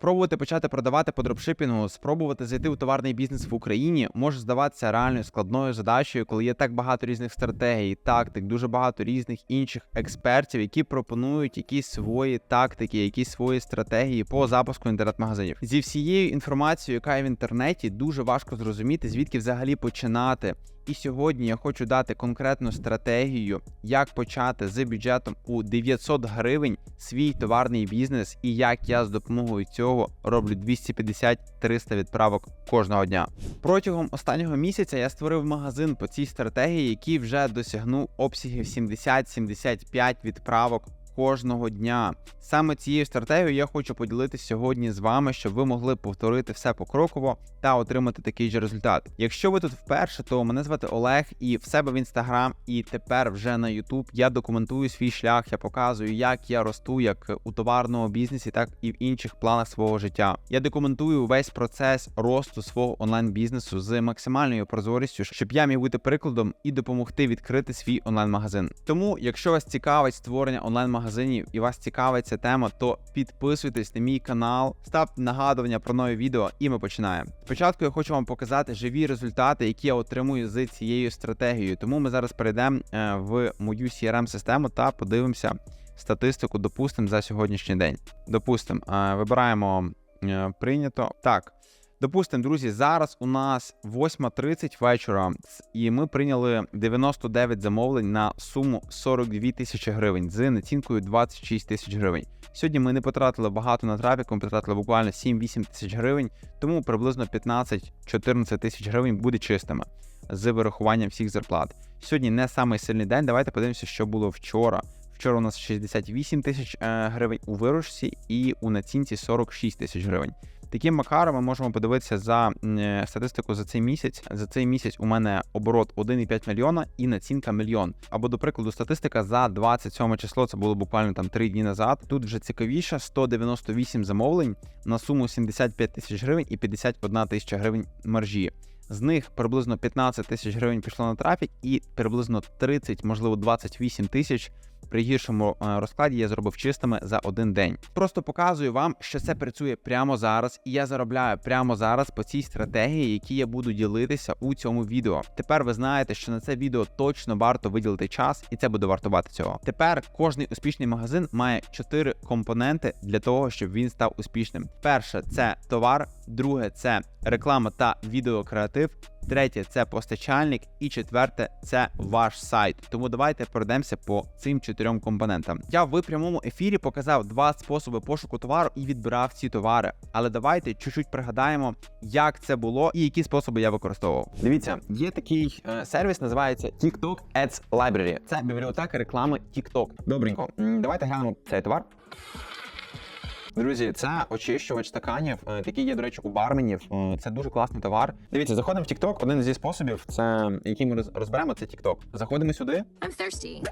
Спробувати почати продавати по дропшипінгу, спробувати зайти у товарний бізнес в Україні може здаватися реально складною задачею, коли є так багато різних стратегій, тактик, дуже багато різних інших експертів, які пропонують якісь свої тактики, якісь свої стратегії по запуску інтернет-магазинів. Зі всією інформацією, яка є в інтернеті, дуже важко зрозуміти, звідки взагалі починати. І сьогодні я хочу дати конкретну стратегію, як почати з бюджетом у 900 гривень свій товарний бізнес, і як я з допомогою цього роблю 250-300 відправок кожного дня. Протягом останнього місяця я створив магазин по цій стратегії, який вже досягнув обсягів 70-75 відправок. Кожного дня саме цією стратегією я хочу поділитися сьогодні з вами, щоб ви могли повторити все покроково та отримати такий же результат. Якщо ви тут вперше, то мене звати Олег, і в себе в інстаграм, і тепер вже на Ютуб я документую свій шлях. Я показую, як я росту як у товарному бізнесі, так і в інших планах свого життя. Я документую весь процес росту свого онлайн-бізнесу з максимальною прозорістю, щоб я міг бути прикладом і допомогти відкрити свій онлайн-магазин. Тому, якщо вас цікавить створення онлайн-магазинів і вас цікавить ця тема, то підписуйтесь на мій канал, ставте нагадування про нові відео, і ми починаємо. Спочатку я хочу вам показати живі результати, які я отримую з цією стратегією. Тому ми зараз перейдемо е, в мою crm систему та подивимося статистику, допустимо, за сьогоднішній день. Допустимо, е, вибираємо е, прийнято. Так. Допустимо, друзі, зараз у нас 8.30 вечора, і ми прийняли 99 замовлень на суму 42 тисячі гривень з націнкою 26 тисяч гривень. Сьогодні ми не потратили багато на трафік, ми потратили буквально 7-8 тисяч гривень, тому приблизно 15-14 тисяч гривень буде чистими з вирахуванням всіх зарплат. Сьогодні не самий сильний день. Давайте подивимося, що було вчора. Вчора у нас 68 тисяч е, гривень у виручці і у націнці 46 тисяч гривень. Таким макаром ми можемо подивитися за е, статистику за цей місяць. За цей місяць у мене оборот 1,5 мільйона і націнка мільйон. Або, до прикладу, статистика за 27 число, це було буквально там 3 дні назад. Тут вже цікавіше 198 замовлень на суму 75 тисяч гривень і 51 тисяча гривень маржі. З них приблизно 15 тисяч гривень пішло на трафік, і приблизно 30, можливо, 28 тисяч при гіршому е, розкладі я зробив чистими за один день. Просто показую вам, що це працює прямо зараз, і я заробляю прямо зараз по цій стратегії, які я буду ділитися у цьому відео. Тепер ви знаєте, що на це відео точно варто виділити час, і це буде вартувати цього. Тепер кожний успішний магазин має чотири компоненти для того, щоб він став успішним. Перше це товар, друге це реклама та відеокреатив. Третє це постачальник, і четверте це ваш сайт. Тому давайте пройдемося по цим чотирьом компонентам. Я в прямому ефірі показав два способи пошуку товару і відбирав ці товари. Але давайте чуть-чуть пригадаємо, як це було і які способи я використовував. Дивіться, є такий е, сервіс, називається TikTok Ads Library. Це бібліотека реклами TikTok. Добренько, давайте глянемо цей товар. Друзі, це очищувач стаканів. е, Такий є, до речі, у барменів. Е, Це дуже класний товар. Дивіться, заходимо в TikTok. Один зі способів, це який ми розберемо, це TikTok. Заходимо сюди. I'm thirsty.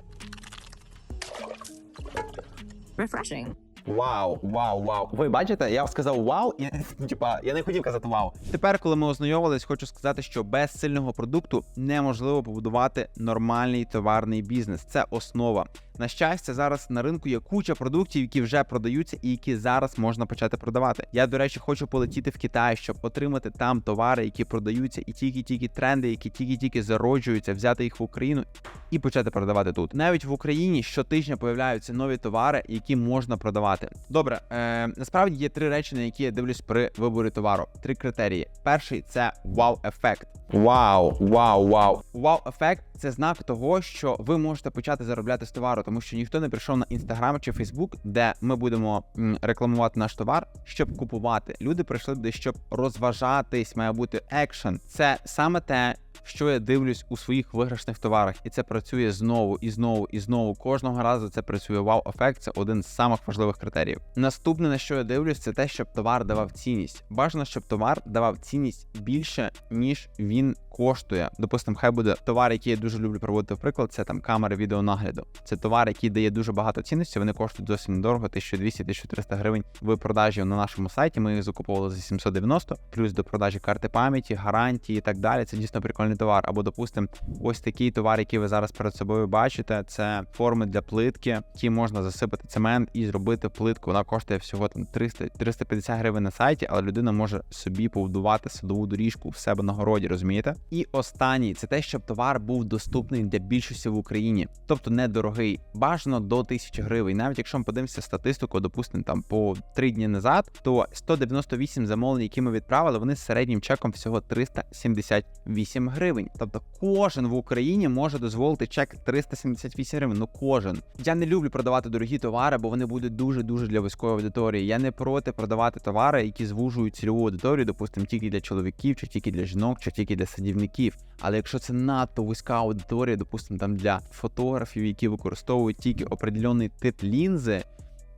Refreshing. Вау, вау, вау. Ви бачите, я сказав вау, і типа я не хотів казати вау. Тепер, коли ми ознайомились, хочу сказати, що без сильного продукту неможливо побудувати нормальний товарний бізнес. Це основа. На щастя, зараз на ринку є куча продуктів, які вже продаються і які зараз можна почати продавати. Я, до речі, хочу полетіти в Китай, щоб отримати там товари, які продаються, і тільки-тільки тренди, які тільки-тільки зароджуються, взяти їх в Україну і почати продавати тут. Навіть в Україні щотижня появляються нові товари, які можна продавати. Добре, е, насправді є три речі, на які я дивлюсь при виборі товару. Три критерії. Перший це вау-ефект. Вау, вау, вау. Вау-ефект це знак того, що ви можете почати заробляти з товару, тому що ніхто не прийшов на інстаграм чи Фейсбук, де ми будемо рекламувати наш товар, щоб купувати. Люди прийшли туди, щоб розважатись, має бути екшен. Це саме те, що я дивлюсь у своїх виграшних товарах, і це працює знову і знову і знову. Кожного разу це працює вау-ефект. Це один з самих важливих критеріїв. Наступне на що я дивлюсь, це те, щоб товар давав цінність. Бажано, щоб товар давав цінність більше, ніж він коштує. Допустимо, хай буде товар, який я дуже люблю проводити в приклад, це там камери відеонагляду. Це товар, який дає дуже багато цінності. Вони коштують зовсім недорого, 1200-1300 гривень в продажі на нашому сайті. Ми їх закуповували за 790, плюс до продажі карти пам'яті, гарантії і так далі. Це дійсно прикольний товар. Або, допустимо, ось такий товар, який ви зараз перед собою бачите. Це форми для плитки, які можна засипати цемент і зробити плитку. Вона коштує всього там 300-350 гривень на сайті, але людина може собі побудувати садову доріжку в себе на городі, розумієте? І останній це те, щоб товар був доступний для більшості в Україні, тобто недорогий, бажано до 1000 гривень. Навіть якщо ми подивимося статистику, допустимо, там по 3 дні назад, то 198 замовлень, які ми відправили, вони з середнім чеком всього 378 гривень. Тобто кожен в Україні може дозволити чек 378 гривень. Ну кожен. Я не люблю продавати дорогі товари, бо вони будуть дуже дуже для військової аудиторії. Я не проти продавати товари, які звужують цільову аудиторію, допустимо, тільки для чоловіків, чи тільки для жінок, чи тільки для садівників. Але якщо це надто вузька аудиторія, допустимо, там для фотографів, які використовують тільки определений тип лінзи.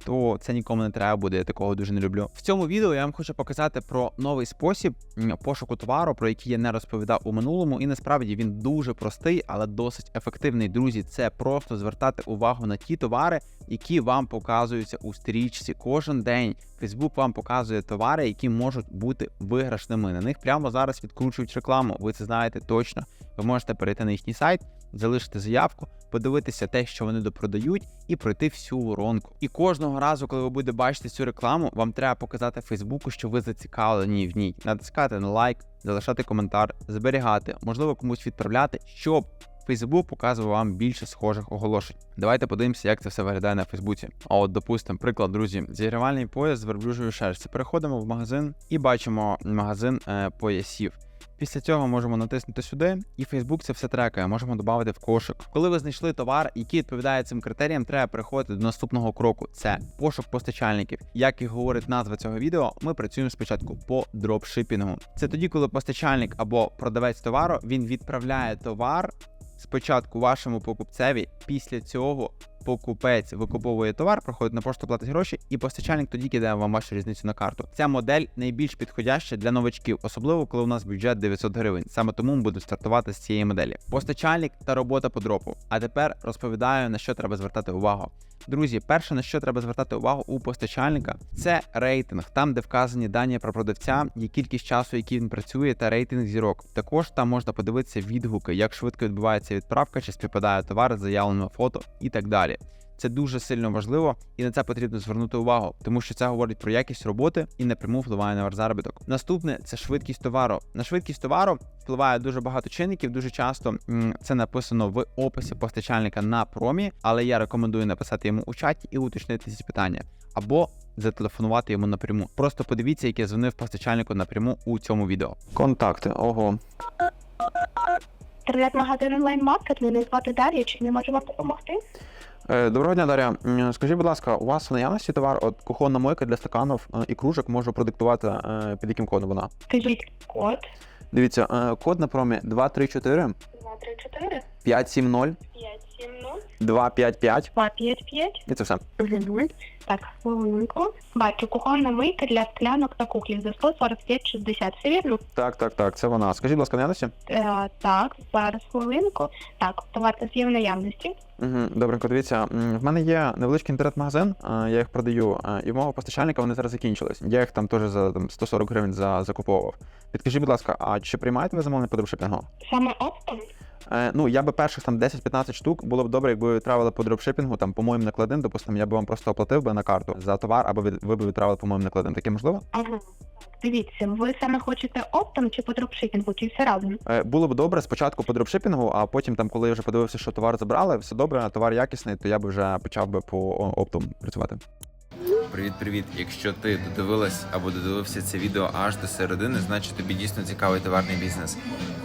То це нікому не треба буде, я такого дуже не люблю. В цьому відео я вам хочу показати про новий спосіб пошуку товару, про який я не розповідав у минулому, і насправді він дуже простий, але досить ефективний. Друзі, це просто звертати увагу на ті товари, які вам показуються у стрічці кожен день. Фейсбук вам показує товари, які можуть бути виграшними. На них прямо зараз відкручують рекламу. Ви це знаєте точно. Ви можете перейти на їхній сайт, залишити заявку, подивитися те, що вони допродають, і пройти всю воронку. І кожного разу, коли ви будете бачити цю рекламу, вам треба показати Фейсбуку, що ви зацікавлені в ній, натискати на лайк, залишати коментар, зберігати, можливо, комусь відправляти, щоб Фейсбук показував вам більше схожих оголошень. Давайте подивимося, як це все виглядає на Фейсбуці. А от, допустимо, приклад, друзі, зігрівальний пояс з верблюжою шерсті. Переходимо в магазин і бачимо магазин е, поясів. Після цього можемо натиснути сюди, і Facebook це все трекає, можемо додати в кошик. Коли ви знайшли товар, який відповідає цим критеріям, треба переходити до наступного кроку. Це пошук постачальників. Як і говорить назва цього відео, ми працюємо спочатку по дропшипінгу. Це тоді, коли постачальник або продавець товару він відправляє товар спочатку вашому покупцеві, після цього покупець викуповує товар, проходить на пошту, платить гроші, і постачальник тоді кидає вам вашу різницю на карту. Ця модель найбільш підходяща для новачків, особливо коли у нас бюджет 900 гривень. Саме тому ми будемо стартувати з цієї моделі. Постачальник та робота по дропу. А тепер розповідаю на що треба звертати увагу. Друзі, перше на що треба звертати увагу у постачальника, це рейтинг, там де вказані дані про продавця, є кількість часу, який він працює, та рейтинг зірок. Також там можна подивитися відгуки, як швидко відбувається відправка, чи співпадає товар з заявленими фото і так далі. Це дуже сильно важливо, і на це потрібно звернути увагу, тому що це говорить про якість роботи і напряму впливає на ваш заробіток. Наступне це швидкість товару. На швидкість товару впливає дуже багато чинників. Дуже часто це написано в описі постачальника на промі, але я рекомендую написати йому у чаті і уточнити ці питання. Або зателефонувати йому напряму. Просто подивіться, як я дзвонив постачальнику напряму у цьому відео. Контакти, ого. Інтернет-магазин онлайн-маркет, мене звати Дар'я, чи не можу вам допомогти? Е, Доброго дня, Дар'я. Скажіть, будь ласка, у вас в наявності товар, от кухонна мойка для стаканів е, і кружок можу продиктувати, е, під яким кодом вона? Скажіть код Дивіться, код на промі 234 234 570 570 255 255. і це все. Так, хвилинку. Бачу, кухонна мийка для склянок та кухлів за 145,60. Все вірно? Так, так, так, це вона. Скажіть, будь ласка, наявності? Е, так, зараз хвилинку. Так, товар у нас є в наявності. Угу, добренько, дивіться, м, в мене є невеличкий інтернет-магазин, е, я їх продаю, е, і в мого постачальника вони зараз закінчились. Я їх там теж за там, 140 гривень за, закуповував. Підкажіть, будь ласка, а чи приймаєте ви замовлення по дропшипінгу? Саме оптом? Е, ну, я би перших там 10-15 штук було б добре, якби ви відправили по дропшипінгу, там, по моїм накладним, допустимо, я би вам просто оплатив би на карту за товар, або ви, ви б відправили по моїм накладним. Таке можливо? Дивіться, ви саме хочете оптом чи по дропшипінгу, чи все разом? Е, було б добре спочатку по дропшипінгу, а потім, там, коли я вже подивився, що товар забрали, все добре, товар якісний, то я б вже почав би по оптом працювати. Привіт, привіт! Якщо ти додивилась або додивився це відео аж до середини, значить тобі дійсно цікавий товарний бізнес.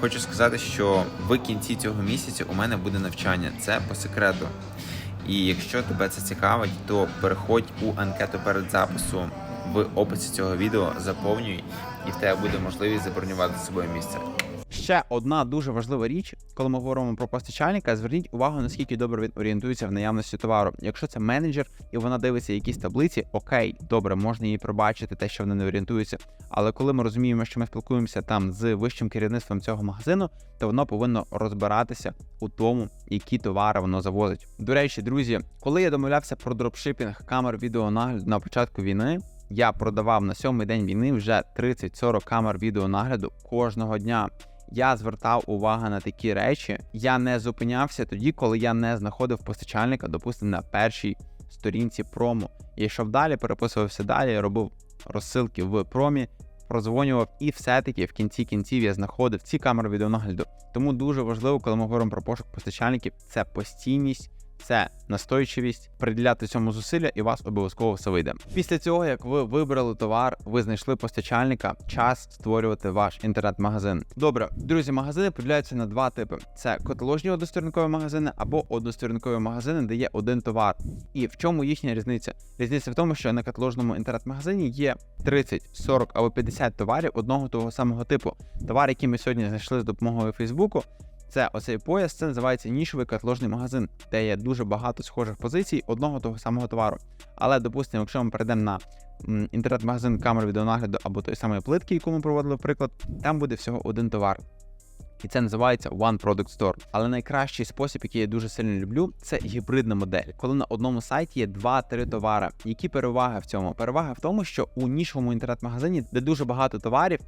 Хочу сказати, що в кінці цього місяця у мене буде навчання. Це по секрету. І якщо тебе це цікавить, то переходь у анкету перед запису в описі цього відео, заповнюй, і в тебе буде можливість забронювати собою місце. Ще одна дуже важлива річ, коли ми говоримо про постачальника, зверніть увагу, наскільки добре він орієнтується в наявності товару. Якщо це менеджер і вона дивиться якісь таблиці, окей, добре, можна їй пробачити те, що вона не орієнтується. Але коли ми розуміємо, що ми спілкуємося там з вищим керівництвом цього магазину, то воно повинно розбиратися у тому, які товари воно завозить. До речі, друзі, коли я домовлявся про дропшипінг камер відеонагляду на початку війни. Я продавав на сьомий день війни вже 30-40 камер відеонагляду кожного дня. Я звертав увагу на такі речі. Я не зупинявся тоді, коли я не знаходив постачальника, допустимо, на першій сторінці промо. Я йшов далі, переписувався далі, робив розсилки в промі, прозвонював, і все-таки в кінці кінців я знаходив ці камери відеонагляду. Тому дуже важливо, коли ми говоримо про пошук постачальників, це постійність. Це настойчивість, приділяти цьому зусилля, і у вас обов'язково все вийде. Після цього, як ви вибрали товар, ви знайшли постачальника, час створювати ваш інтернет-магазин. Добре, друзі, магазини поділяються на два типи: це каталожні односторінкові магазини або односторінкові магазини, де є один товар. І в чому їхня різниця? Різниця в тому, що на каталожному інтернет-магазині є 30, 40 або 50 товарів одного того самого типу. Товар, який ми сьогодні знайшли з допомогою Фейсбуку. Це оцей пояс, це називається нішовий каталожний магазин, де є дуже багато схожих позицій одного того самого товару. Але, допустимо, якщо ми перейдемо на інтернет-магазин камер відеонагляду або той самої плитки, яку ми проводили приклад, там буде всього один товар. І це називається One Product Store. Але найкращий спосіб, який я дуже сильно люблю, це гібридна модель, коли на одному сайті є 2-3 товари. Які переваги в цьому? Перевага в тому, що у нішовому інтернет-магазині, де дуже багато товарів,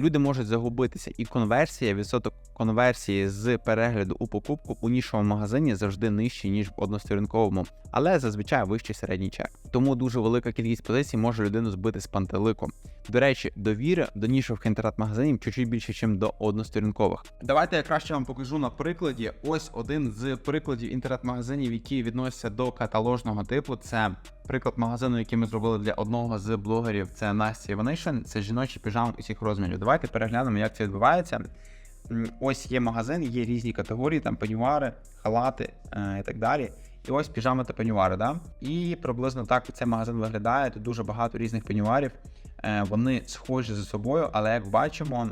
люди можуть загубитися, і конверсія, відсоток конверсії з перегляду у покупку у нішовому магазині завжди нижчий, ніж в односторінковому, але зазвичай вищий середній чек. Тому дуже велика кількість позицій може людину збити з пантелику. До речі, довіри до нішових інтернет-магазинів чуть-чуть більше, ніж до односторінкових. Давайте я краще вам покажу на прикладі. Ось один з прикладів інтернет-магазинів, які відносяться до каталожного типу. Це приклад магазину, який ми зробили для одного з блогерів. Це Настя Іванишин. Це жіночі піжами усіх розмірів. Давайте переглянемо, як це відбувається. Ось є магазин, є різні категорії, там пенюари, халати е, і так далі. І ось піжами та пенюари, да? І приблизно так цей магазин виглядає. Тут дуже багато різних пенюарів. Е, вони схожі за собою, але як бачимо,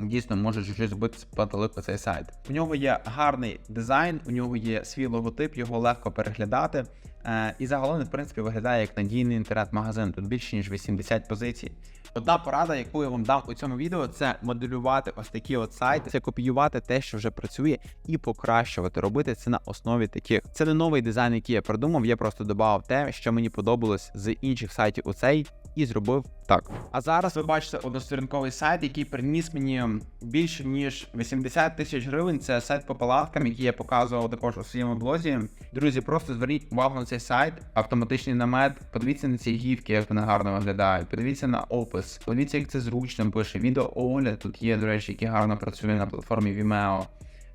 дійсно може чуть-чуть збити з пантелику цей сайт. У нього є гарний дизайн, у нього є свій логотип, його легко переглядати. Е, і загалом, в принципі, виглядає як надійний інтернет-магазин. Тут більше ніж 80 позицій. Одна порада, яку я вам дам у цьому відео, це моделювати ось такі от сайти, це копіювати те, що вже працює, і покращувати, робити це на основі таких. Це не новий дизайн, який я придумав. Я просто додав те, що мені подобалось з інших сайтів у цей. І зробив так. А зараз ви бачите односторінковий сайт, який приніс мені більше ніж 80 тисяч гривень. Це сайт по палаткам, який я показував також у своєму блозі. Друзі, просто зверніть увагу на цей сайт, автоматичний намет. Подивіться на ці гівки, як вони гарно виглядають. Подивіться на опис. Подивіться, як це зручно пише. Відео огляд тут є, до речі, який гарно працює на платформі Vimeo.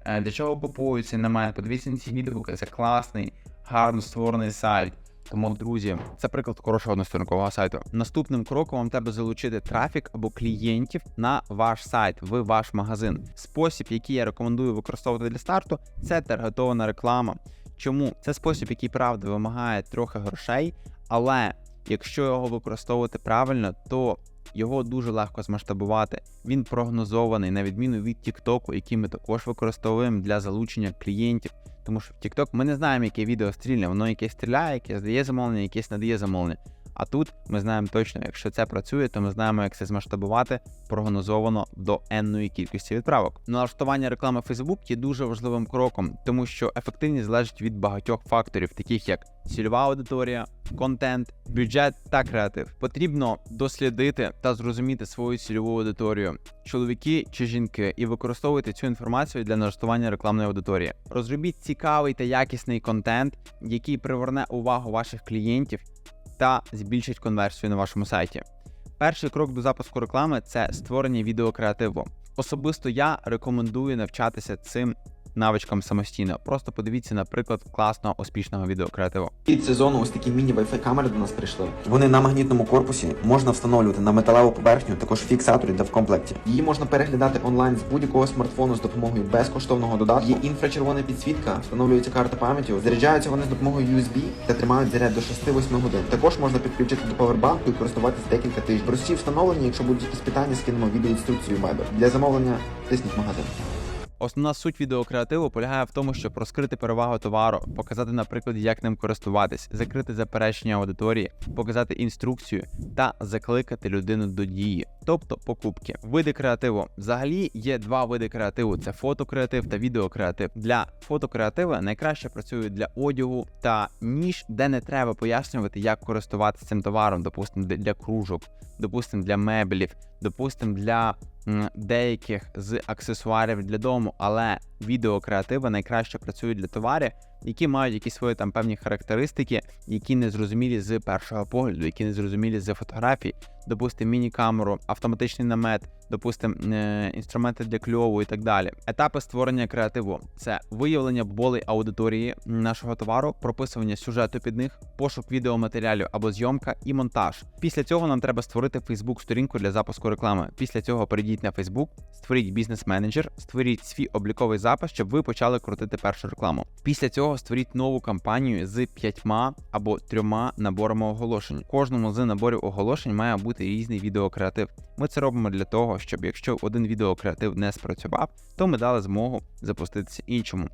Е, Для чого купують цей намет? Подивіться на ці відгуки. Це класний, гарно створений сайт. Тому, друзі, це приклад хорошого односторінкового сайту. Наступним кроком вам треба залучити трафік або клієнтів на ваш сайт, в ваш магазин. Спосіб, який я рекомендую використовувати для старту, це таргетована реклама. Чому це спосіб, який правда вимагає трохи грошей, але якщо його використовувати правильно, то його дуже легко змасштабувати. Він прогнозований на відміну від TikTok, який ми також використовуємо для залучення клієнтів. Тому що в TikTok ми не знаємо, яке відео стрільне, воно якесь стріляє, якесь дає замовлення, якесь надає замовлення. А тут ми знаємо точно, якщо це працює, то ми знаємо, як це змасштабувати прогнозовано до енної кількості відправок. Налаштування реклами Facebook є дуже важливим кроком, тому що ефективність залежить від багатьох факторів, таких як цільова аудиторія, контент, бюджет та креатив. Потрібно дослідити та зрозуміти свою цільову аудиторію, чоловіки чи жінки, і використовувати цю інформацію для налаштування рекламної аудиторії. Розробіть цікавий та якісний контент, який приверне увагу ваших клієнтів та збільшить конверсію на вашому сайті. Перший крок до запуску реклами це створення відеокреативу. Особисто я рекомендую навчатися цим навичкам самостійно. Просто подивіться, наприклад, класного успішного відеокреативу. Від сезону ось такі міні-Wi-Fi камери до нас прийшли. Вони на магнітному корпусі можна встановлювати на металеву поверхню, також фіксатор йде в комплекті. Її можна переглядати онлайн з будь-якого смартфону з допомогою безкоштовного додатку. Є інфрачервона підсвітка, встановлюється карта пам'яті, заряджаються вони з допомогою USB та тримають заряд до 6-8 годин. Також можна підключити до повербанку і користуватись декілька тижнів. Прості встановлення, якщо будуть якісь питання, скинемо відеоінструкцію в Viber. Для замовлення тисніть магазин. Основна суть відеокреативу полягає в тому, щоб розкрити перевагу товару, показати, наприклад, як ним користуватись, закрити заперечення аудиторії, показати інструкцію та закликати людину до дії, тобто покупки. Види креативу взагалі є два види креативу: це фотокреатив та відеокреатив. Для фотокреатива найкраще працюють для одягу та ніж, де не треба пояснювати, як користуватися цим товаром, допустимо, для кружок, допустимо, для меблів, допустимо, для деяких з аксесуарів для дому, але відеокреативи найкраще працюють для товарів, які мають якісь свої там певні характеристики, які не зрозумілі з першого погляду, які не зрозумілі з фотографій, допустимо, міні-камеру, автоматичний намет, допустимо, е, інструменти для кльову і так далі. Етапи створення креативу це виявлення болей аудиторії нашого товару, прописування сюжету під них, пошук відеоматеріалів або зйомка і монтаж. Після цього нам треба створити Facebook сторінку для запуску реклами. Після цього перейдіть на Facebook, створіть бізнес-менеджер, створіть свій обліковий запис, щоб ви почали крутити першу рекламу. Після цього створіть нову кампанію з п'ятьма або трьома наборами оголошень. Кожному з наборів оголошень має бути різний відеокреатив. Ми це робимо для того, щоб якщо один відеокреатив не спрацював, то ми дали змогу запуститися іншому.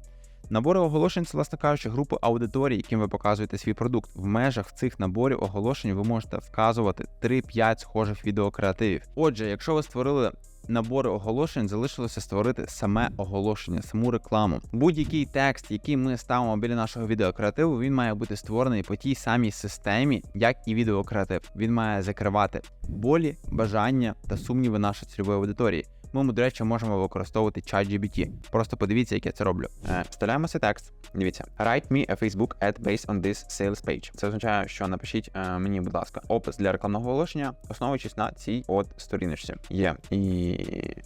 Набори оголошень це, власне кажучи, групи аудиторії, яким ви показуєте свій продукт. В межах цих наборів оголошень ви можете вказувати 3-5 схожих відеокреативів. Отже, якщо ви створили набори оголошень, залишилося створити саме оголошення, саму рекламу. Будь-який текст, який ми ставимо біля нашого відеокреативу, він має бути створений по тій самій системі, як і відеокреатив. Він має закривати болі, бажання та сумніви нашої цільової аудиторії. Ми, до речі, можемо використовувати ChatGPT. Просто подивіться, як я це роблю. Е, вставляємо цей текст. Дивіться, write me a Facebook ad based on this sales page. Це означає, що напишіть е, мені, будь ласка, опис для рекламного оголошення, основуючись на цій от сторіночці. Є. І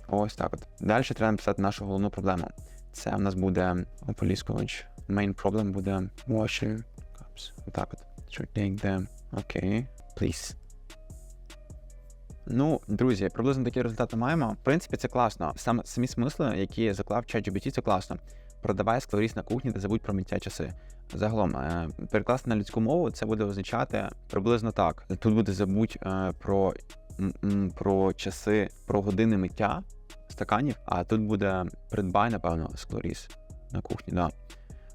ось так от. Далі треба написати нашу головну проблему. Це в нас буде Поліскович. Main problem буде washing cups. Отак от. Should take them. Окей. Please. Ну, друзі, приблизно такі результати маємо. В принципі, це класно. Сам самі смисли, які заклав ChatGPT, це класно. Продавай сковоріс на кухні та забудь про миття часи. Загалом, е, перекласти на людську мову, це буде означати приблизно так. Тут буде забудь е, про, про часи, про години миття стаканів, а тут буде придбай, напевно, сковоріс на кухні. Да.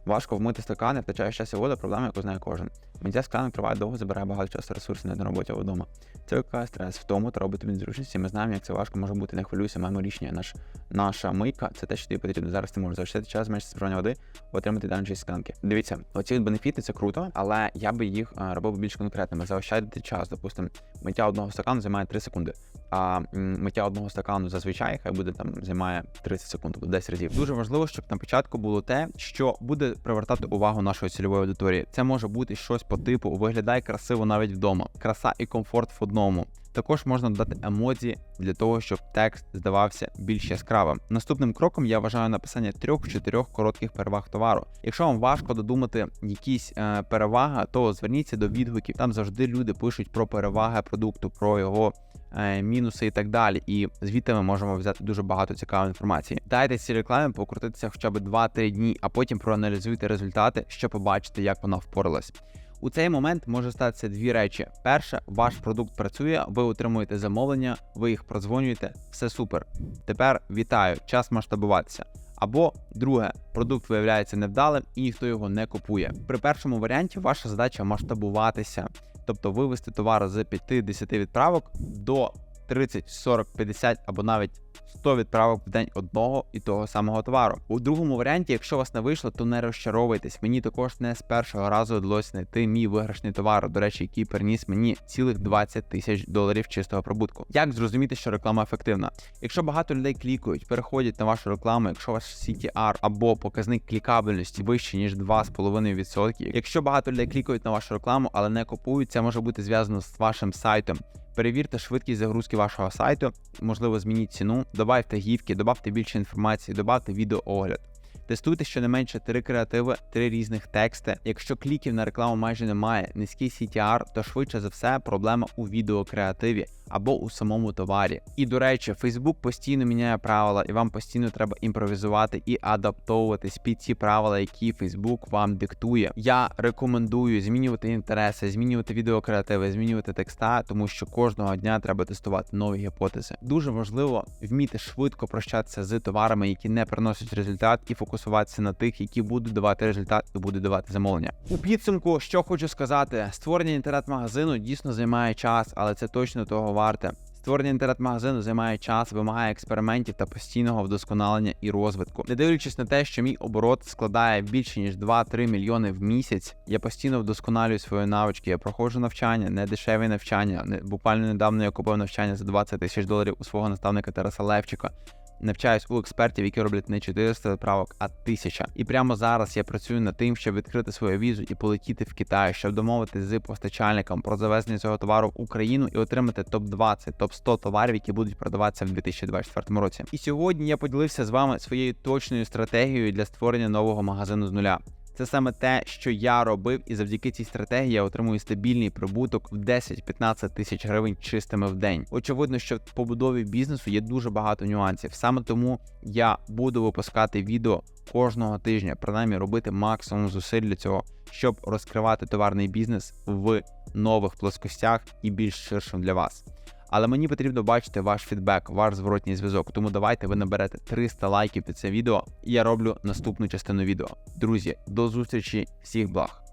Важко вмити стакани, втрачаєш час і воду, проблема, яку знає кожен. Миття склянок триває довго, забирає багато часу ресурсів на роботі вдома. Це викликає стрес в тому та робить тобі незручності. Ми знаємо, як це важко може бути. Не хвилюйся, маємо рішення. Наш, наша мийка це те, що тобі потрібно. Зараз ти можеш залишити час, зменшити споживання води, отримати чисть склянки. Дивіться, оці бенефіти це круто, але я би їх робив більш конкретними. Заощадити час. Допустимо, миття одного стакану займає 3 секунди. А миття одного стакану зазвичай хай буде там займає 30 секунд, тобто 10 разів. Дуже важливо, щоб на початку було те, що буде привертати увагу нашої цільової аудиторії. Це може бути щось по типу виглядай красиво навіть вдома. Краса і комфорт в одному. Також можна додати емодзі для того, щоб текст здавався більш яскравим. Наступним кроком я вважаю написання трьох-чотирьох коротких переваг товару. Якщо вам важко додумати якісь е, переваги, то зверніться до відгуків. Там завжди люди пишуть про переваги продукту, про його мінуси і так далі. І звідти ми можемо взяти дуже багато цікавої інформації. Дайте цій рекламі покрутитися хоча б 2-3 дні, а потім проаналізуйте результати, щоб побачити, як вона впоралась. У цей момент може статися дві речі: перше, ваш продукт працює, ви отримуєте замовлення, ви їх продзвонюєте, все супер. Тепер вітаю, час масштабуватися. Або друге, продукт виявляється невдалим і ніхто його не купує. При першому варіанті ваша задача масштабуватися, тобто вивести товар з 5-10 відправок до 30, 40, 50 або навіть 100 відправок в день одного і того самого товару. У другому варіанті, якщо у вас не вийшло, то не розчаровуйтесь. Мені також не з першого разу вдалося знайти мій виграшний товар, до речі, який приніс мені цілих 20 тисяч доларів чистого прибутку. Як зрозуміти, що реклама ефективна? Якщо багато людей клікають, переходять на вашу рекламу, якщо ваш CTR або показник клікабельності вищий ніж 2,5%, якщо багато людей клікають на вашу рекламу, але не купують, це може бути зв'язано з вашим сайтом. Перевірте швидкість загрузки вашого сайту, можливо, змініть ціну, добавте гівки, добавте більше інформації, добавте відеоогляд. Тестуйте щонайменше три креативи, три різних тексти. Якщо кліків на рекламу майже немає, низький CTR, то швидше за все проблема у відеокреативі або у самому товарі. І до речі, Facebook постійно міняє правила, і вам постійно треба імпровізувати і адаптовуватись під ці правила, які Facebook вам диктує. Я рекомендую змінювати інтереси, змінювати відеокреативи, змінювати текста, тому що кожного дня треба тестувати нові гіпотези. Дуже важливо вміти швидко прощатися з товарами, які не приносять результат, і фокусуватися на тих, які будуть давати результат і будуть давати замовлення. У підсумку, що хочу сказати, створення інтернет-магазину дійсно займає час, але це точно того варте. Створення інтернет-магазину займає час, вимагає експериментів та постійного вдосконалення і розвитку. Не дивлячись на те, що мій оборот складає більше ніж 2-3 мільйони в місяць. Я постійно вдосконалюю свої навички. Я проходжу навчання, не дешеві навчання. Буквально недавно я купив навчання за 20 тисяч доларів у свого наставника Тараса Левчика. Навчаюсь у експертів, які роблять не 400 відправок, а 1000. І прямо зараз я працюю над тим, щоб відкрити свою візу і полетіти в Китай, щоб домовитися з постачальником про завезення цього товару в Україну і отримати топ 20 топ 100 товарів, які будуть продаватися в 2024 році. І сьогодні я поділився з вами своєю точною стратегією для створення нового магазину з нуля. Це саме те, що я робив, і завдяки цій стратегії я отримую стабільний прибуток в 10-15 тисяч гривень чистими в день. Очевидно, що в побудові бізнесу є дуже багато нюансів. Саме тому я буду випускати відео кожного тижня, принаймні робити максимум зусиль для цього, щоб розкривати товарний бізнес в нових плоскостях і більш ширшим для вас. Але мені потрібно бачити ваш фідбек, ваш зворотній зв'язок. Тому давайте ви наберете 300 лайків під це відео, і я роблю наступну частину відео. Друзі, до зустрічі, всіх благ!